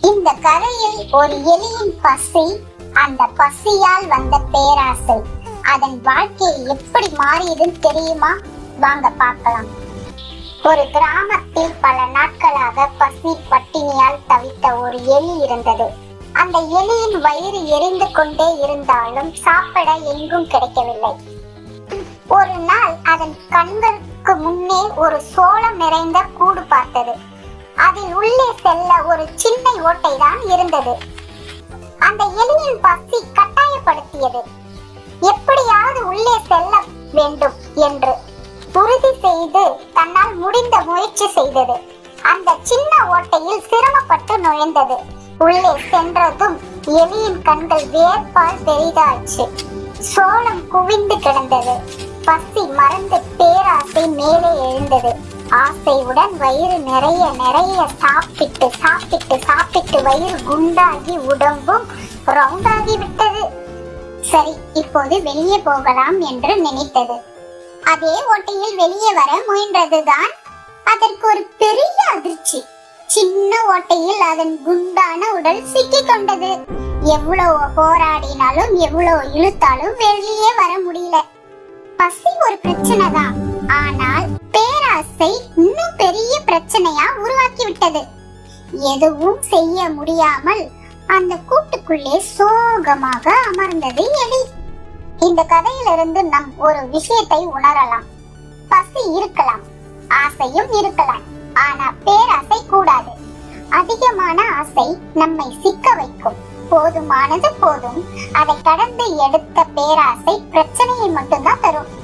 இந்த கதையில் ஒரு எலியின் பசி அந்த பசியால் வந்த பேராசை. அதன் வாழ்க்கையை எப்படி மாறியதுன்னு தெரியுமா? வாங்க பார்க்கலாம். ஒரு கிராமத்தில் பல நாட்களாக பசி பட்டினியால் தவித்த ஒரு எலி இருந்தது. அந்த எலியின் வயிறு எரிந்து கொண்டே இருந்தாலும் சாப்பிட எங்கும் கிடைக்கவில்லை. ஒரு நாள் அதன் கண்களுக்கு முன்னே ஒரு சோளம் நிறைந்த கூடு பார்த்தது. அதில் உள்ளே செல்ல ஒரு சின்ன ஓட்டை தான் இருந்தது. அந்த எலியின் பசி கட்டாயப்படுத்தியது. எப்படியாவது உள்ளே செல்ல வேண்டும் என்று உறுதி செய்து தன்னால் முடிந்த முயற்சி செய்தது. அந்த சின்ன ஓட்டையில் சிரமப்பட்டு நுழைந்தது. உள்ளே சென்றதும் எலியின் கண்கள் வேர்பால் பெரிதாச்சு. சோளம் குவிந்து கிடந்தது. பசி மறந்து மேலே எழுந்தது. ஆசையுடன் வயிறு நிறைய நிறைய சாப்பிட்டு சாப்பிட்டு சாப்பிட்டு வயிறு குண்டாகி உடம்பும் ரவுண்டாகி விட்டது. சரி இப்போது வெளியே போகலாம் என்று நினைத்தது. அதே ஓட்டையில் வெளியே வர முயன்றதுதான் அதற்கு ஒரு பெரிய அதிர்ச்சி. சின்ன ஓட்டையில் அதன் குண்டான உடல் சிக்கிக் கொண்டது. எவ்வளவு போராடினாலும் எவ்வளவு இழுத்தாலும் வெளியே வர முடியல. பசி ஒரு பிரச்சனை தான். ஆனால் பேராசை இன்னும் பெரிய பிரச்சனையா உருவாக்கி விட்டது எதுவும் செய்ய முடியாமல் அந்த கூட்டுக்குள்ளே சோகமாக அமர்ந்தது எலி. இந்த கதையிலிருந்து நம் ஒரு விஷயத்தை உணரலாம். பசி இருக்கலாம் ஆசையும் இருக்கலாம் ஆனா பேராசை கூடாது. அதிகமான ஆசை நம்மை சிக்க வைக்கும். போதுமானது போதும். அதை கடந்து எடுத்த பேராசை பிரச்சனையை மட்டும்தான் தரும்.